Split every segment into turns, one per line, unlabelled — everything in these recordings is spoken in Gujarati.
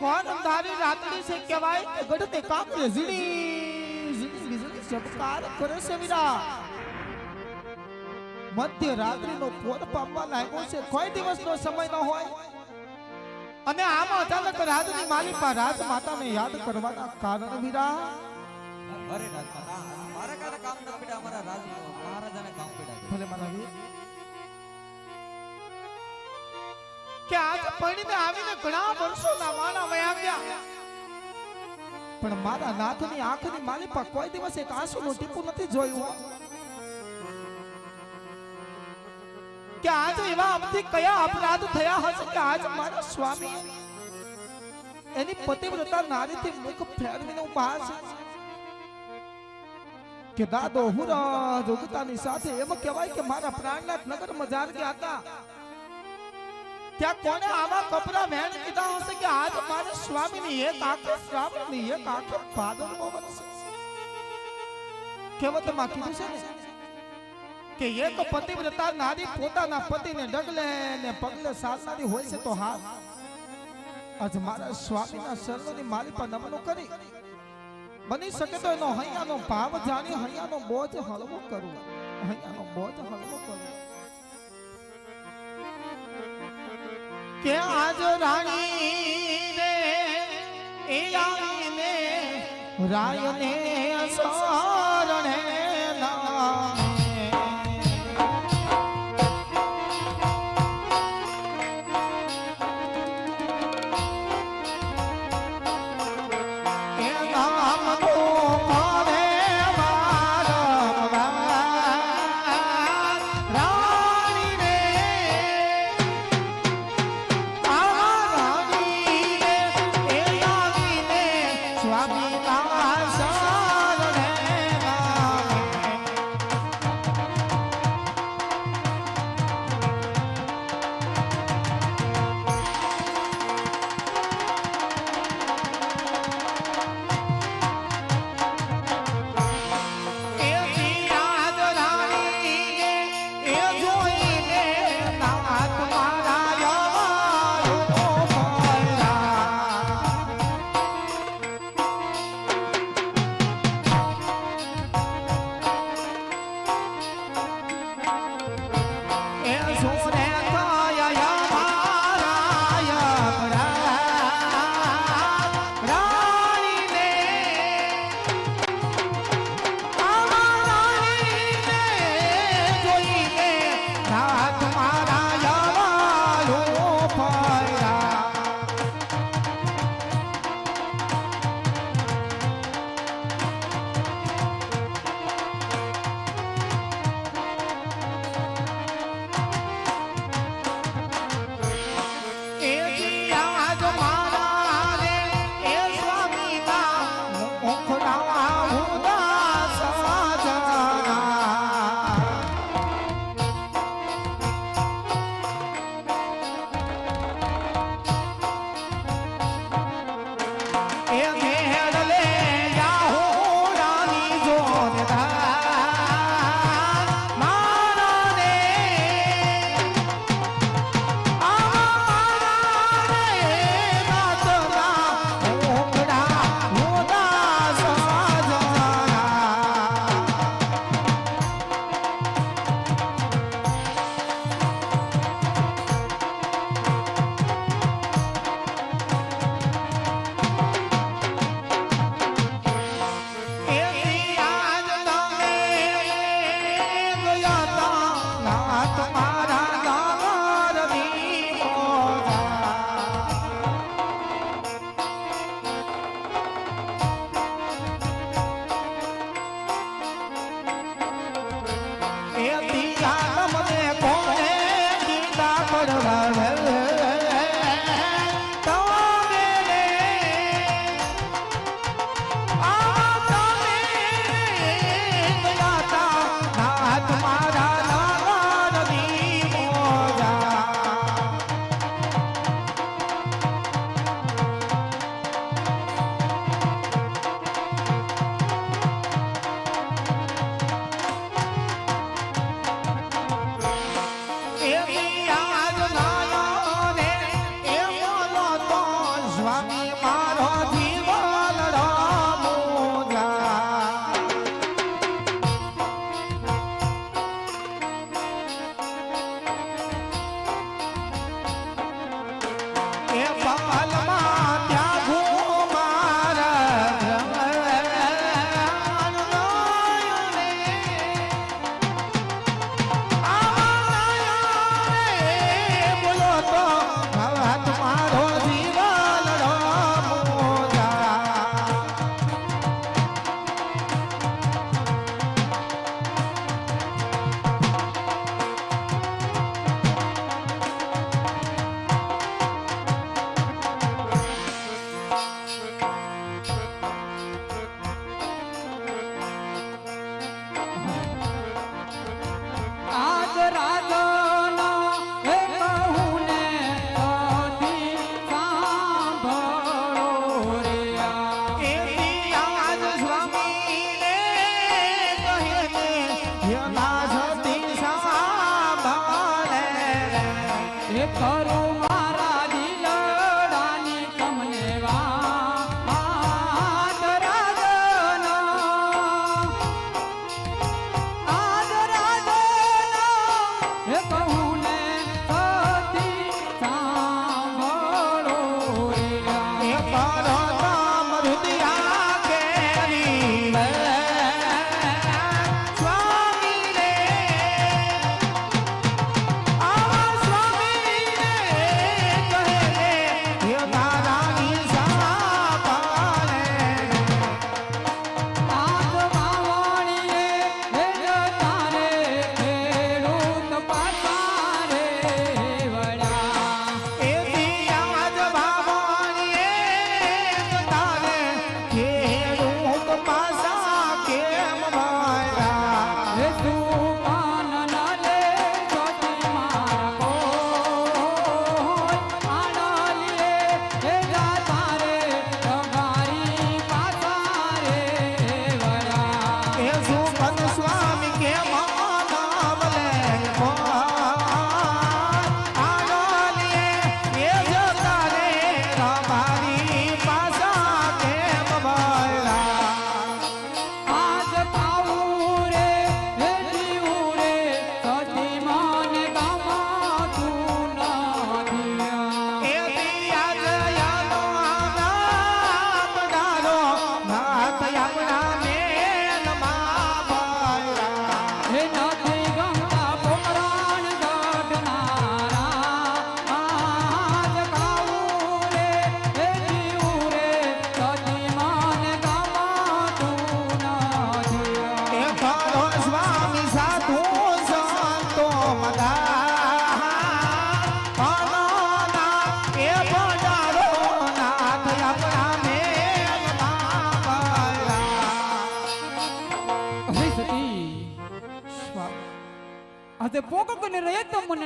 કોણ અંધારી રાતડી સે કહેવાય. કે કામ ઝીણી વીજળી ચમકાર કરે છે વીરા મધ્ય રાત્રિનો પોર પામવા લાગ્યો છે. કોઈ દિવસનો સમય ન હોય. અને આમાં અચાનક રાજની માલિકા રાજ માતાને યાદ કરવાના કારણ વીરા
અરે રાજમાતા મારા કામ ના પડ્યા અમારા રાજ મહારાજાને કામ પડ્યા
ભલે મારા વીર. કે આજ પડીને આવીને ઘણા વર્ષોના માના વયા ગયા પણ મારા નાથની આંખની માલિપા કોઈ દિવસ એક આંસુનું ટીપું નથી જોયું. કે આજ એવા અમથી કયા અપરાધ થયા હશે કે આજ મારા સ્વામી એની પતિવ્રતા નારીથી મુખ ફેરવીને ઊભા છે કે દાદો હુરા જોગતાની સાથે એમ કહેવાય કે મારા પ્રાણનાથ નગર મજાર ગયા હતા. ત્યાં કોને આવા કપડા વહેણ કીધા હશે કે આજ મારા સ્વામીની એક આંખે શ્રાવણની એક આંખે ભાદરવો વરસે કહેવતમાં કીધું છે કે એક પતિવ્રતા નારી પોતાના પતિને ડગલે ને પગલે સાસારી હોય છે તો હા આજ મારા સ્વામીના શરણોની મારી પર નમનું કરી. બની શકે તો એનો હૈયાનો ભાવ જાણી હૈયાનો બોજ હળવો કરું. હૈયાનો બોજ હળવો કરું. કે આજ રાણી રે એ આવીને રાયને શરણે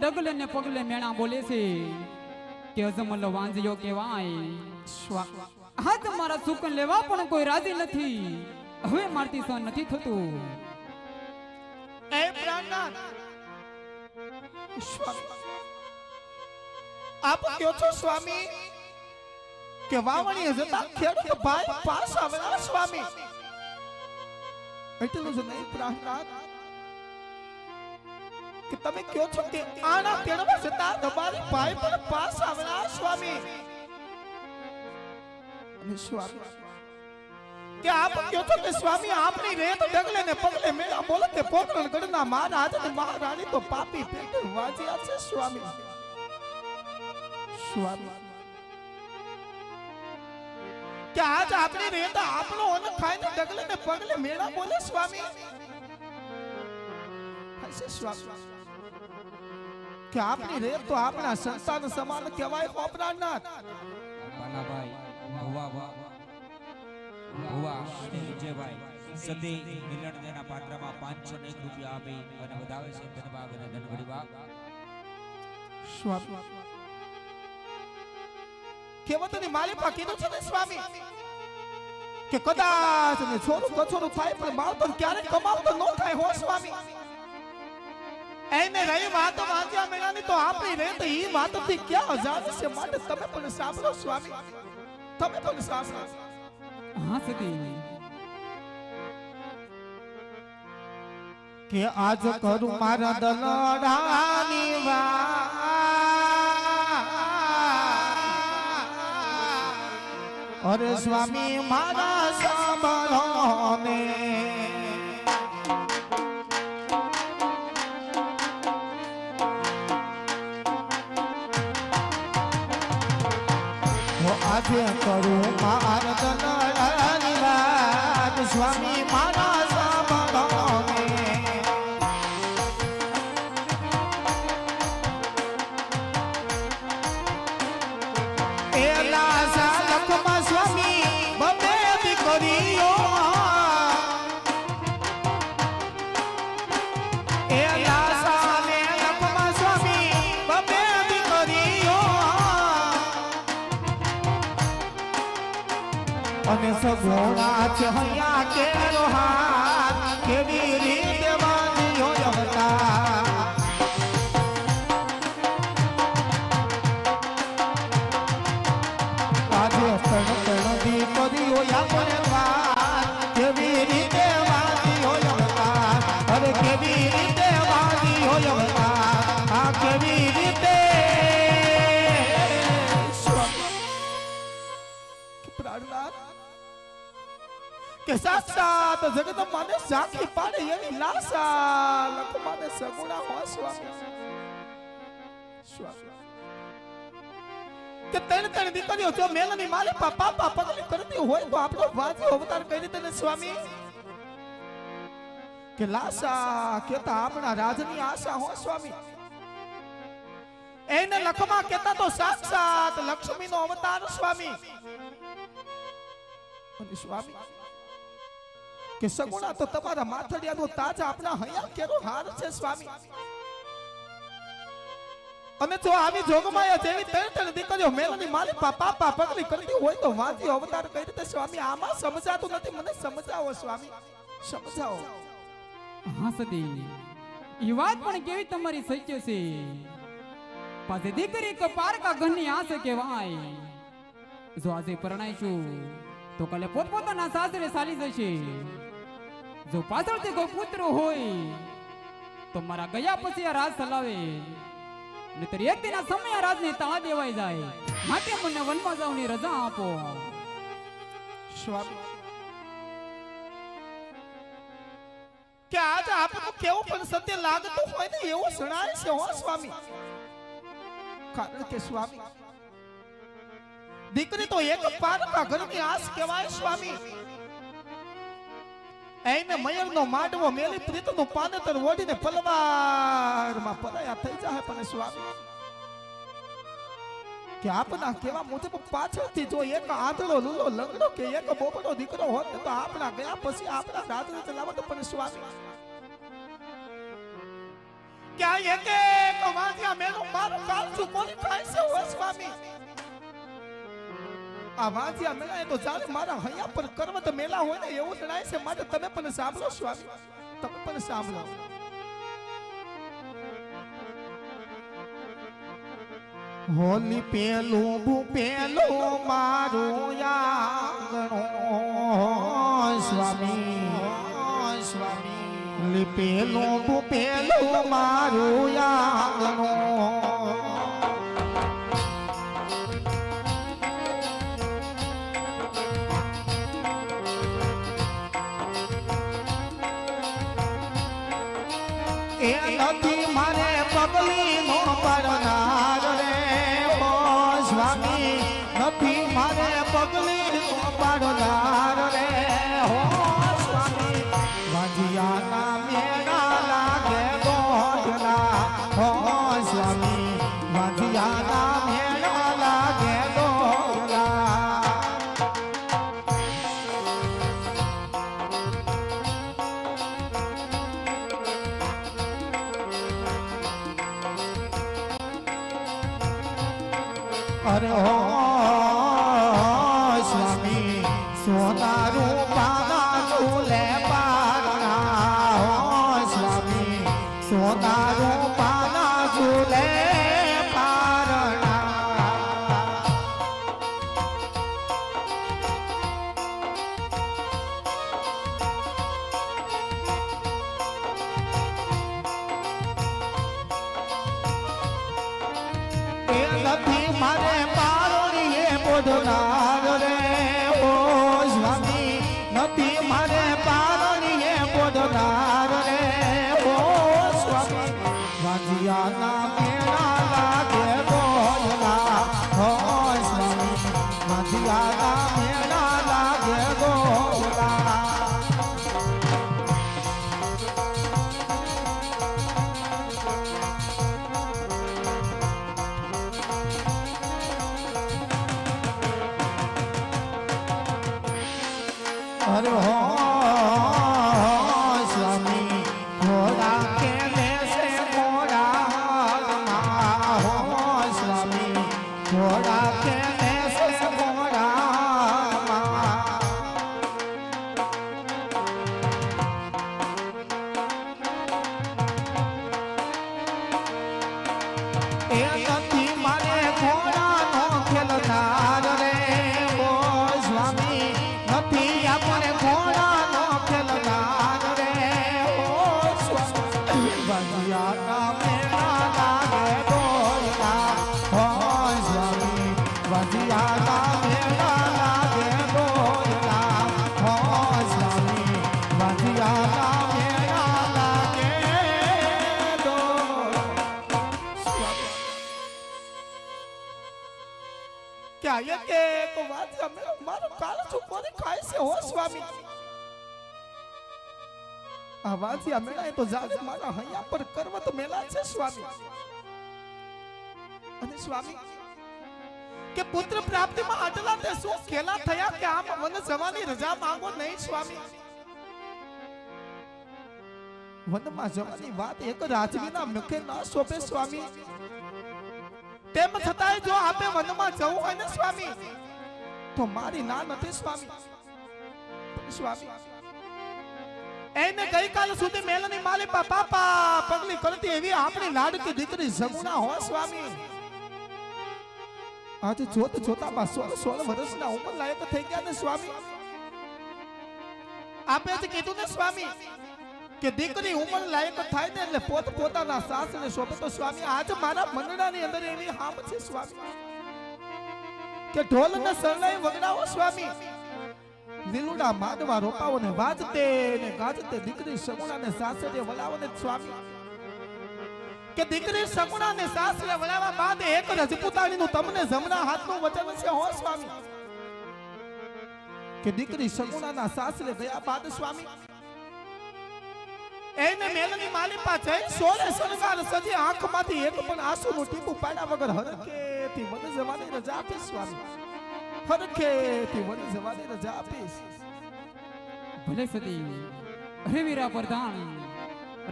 ડગલે ને પગલે મેણા બોલે છે કે અજમલ વાંજ્યો કેવાય આજ મારા સુકન લેવા પણ કોઈ રાજી નથી. હવે મારતી સહન નથી થતું.
એ આપ કયો છો સ્વામી કે વાવણીએ જતા ખેડૂત ભાઈ પાસ આવેલા સ્વામી. એટલું જ નહીં પ્રાણનાથ. કે તમે કયો છો કે આના તેડવા જતા તમારી ભાઈ પણ પાસ આવના સ્વામી. અને સ્વામી, કે આપ કયો છો કે સ્વામી, આપની રેત ડગલે ને પગલે મેળા બોલે કે પોકરણ ગણના મહારાજ અને મહારાણી તો પાપી પેટે વાજ્યા છે સ્વામી. સ્વામી, કે આજ આપની રેત આપણો અન્ન ખાઈને ડગલે ને પગલે મેળા બોલે સ્વામી. સ્વામી. કે આપની રેત તો આપણા સંતાન સમાન કહેવાય કોપરાનાથ
બાલાભાઈ ભુવા ભુવા. અને વિજયભાઈ. સદી મિલણદેના પાત્રમાં પાંચસો એક રૂપિયા આપી અને વધાવે છે ધનભાગ અને ધનગડી ભાગ
સ્વામી. કેવતની માલિપા કીધું છે ને સ્વામી? કે કદાચ ને છોરું કછોરું થાય પણ માવતર ક્યારે કમાવતો ન થાય હો સ્વામી. એને રહી વાત વાંચ્યા મેળાની તો આપણી રહે તો એ વાતથી ક્યાં અજાણ છે માટે તમે પણ સાંભળો સ્વામી. તમે પણ સાંભળો.
હા સતી
કે આજ કરું મારા દલડાની વાત. અરે સ્વામી મારા સાંભળો ને આજે કરું દલડાની વાત સ્વામી સગુણા છે હૈયા કેરો હાથ કેવી રીતે કે જગત માને સાખી પાડે એવી લાસા લખમાને સગુણા હો સ્વામી કે ત્રણ ત્રણ દીકરીઓ જો મેલની મારે પાપા પગલી કરતી હોય તો આપણો વાજી અવતાર કઈ રીતે ને સ્વામી કે લાસા કેતા આપણા રાજની આશા હો સ્વામી એને લખમાં કેતા તો સાક્ષાત લક્ષ્મીનો અવતાર સ્વામી અને સ્વામી કે સગુણા તો તમારા માથડિયાનો તાજ આપણા હૈયા કેરો હાર છે, સ્વામી. અને જો આવી જોગમાયા જેવી ત્રણ ત્રણ દીકરીઓ મેલની મારી પાપા પા કરતી હોય તો વાંચી અવતાર કઈ રીતે, સ્વામી? આમાં સમજાતું નથી. મને સમજાવો, સ્વામી. સમજાવો.
હા સતી વાત પણ કેવી તમારી સત્ય છે? પાસે દીકરી કે પારકા ઘરની આશે કેવાય જો આજે પરણાઈશું, તો કાલે પોતપોતાના સાસરે ચાલી જશે. જો પાછળથી કોઈ પુત્ર હોય, તો મારા ગયા પછી આ રાજ ચલાવે. નહીતર એક દિના સમય આ રાજને તાળા દેવાઈ જાય. માટે મને વનમાં જવાની રજા આપો.
કે આજ આપનું કેવું પણ સત્ય લાગતું હોય ને એવું જણાય છે, હો સ્વામી. કારણ કે સ્વામી, દીકરી તો એક પારકા ઘરની આસ કહેવાય, સ્વામી. એને મયરનો માંડવો મેલી, પ્રીતનું પાનેતર ઓઢીને પલવારમાં પલાયા થઈ જાય પણ સ્વામી. કે આપના કેવા મુજબ પાછળથી જો એક આંધળો, લૂલો, લંગડો કે એક બોબડો દીકરો હોત તો આપણા ગયા પછી આપણા રાજને ચલાવત પણ સ્વામી. કે આ એક એક વાંધ્યા મેલો, મારું કાળજું કોની ખાય છે સ્વામી? આ વાંધ્યા મેલા એ તો જાણે મારા હૈયા પર કરવત મેલા હોય ને એવું જણાય છે. માટે તમે પણ સાંભળો સ્વામી. તમે પણ સાંભળો. હોલી પેલું બુ પેલું મારું આંગણો સ્વામી સ્વામી. પેલું બુ પેલું મારું આંગણો એ નથી મારે પગલી નો પરનાર રે. ઓ સ્વામી નથી મારે પગલી નો પરનાર રે. હો અરે બોધનાર રે ઓ સ્વામી વાંજિયાના ઘોડા કે કે આ એક એક વાત અમે મારો કાળજું કોને ખાય છે હો સ્વામી. આ આ મેળા તો જાજ મારા હૈયા પર કરવત મેલા છે સ્વામી. અને સ્વામી, કે પુત્ર પ્રાપ્તિમાં આટલા તે શું ખેલા થયા કે આપ મને જવાની રજા માંગો નહીં સ્વામી. વનમાં જવાની વાત એક રાજવીના મુખે ન શોભે સ્વામી. તેમ છતાંય જો આપે વનમાં જવું હોય ને સ્વામી, તો મારી ના નથી સ્વામી. સ્વામી, એને ગઈકાલ સુધી મેલની માલી પાપા પગલી કરતી એવી આપણી લાડકી દીકરી જમુના હો સ્વામી. આજે જોત જોતા બા સોળ સોળ વર્ષના ઉંમર લાયક થઈ ગયા ને સ્વામી. આપે જ કીધું ને સ્વામી કે દીકરી ઉંમર લાયક થાય ને એટલે પોત પોતાના સાસને શોભે. તો સ્વામી, આજ મારા મંડળાની અંદર એવી હામ છે સ્વામી. કે ઢોલ ને શરણાઈ વગડાવો સ્વામી. લીલુડા માદવા રોપાવો ને વાજતે ને ગાજતે દીકરી સગુણા ને સાસરે વલાવો ને સ્વામી. કે દીકરી સગુણા ને સાસરે વલાવા બાદ એક રજપૂતાણીનું તમને જમણા હાથનું વચન છે, હો સ્વામી. કે દીકરી સગુણાના સાસરે ગયા બાદ સ્વામી એને મેલની માલી જઈ સોળે સંસાર સજી આંખમાંથી એક પણ આંસુનું ટીપું પાડ્યા વગર હરખેથી મને જવાની રજા આપીશ, સ્વામી. હરખેથી મને જવાની રજા આપીશ.
ભલે સતી, હરે વીરા પ્રધાન.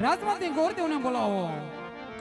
રાજમાંથી ગોરદેવને બોલાવો.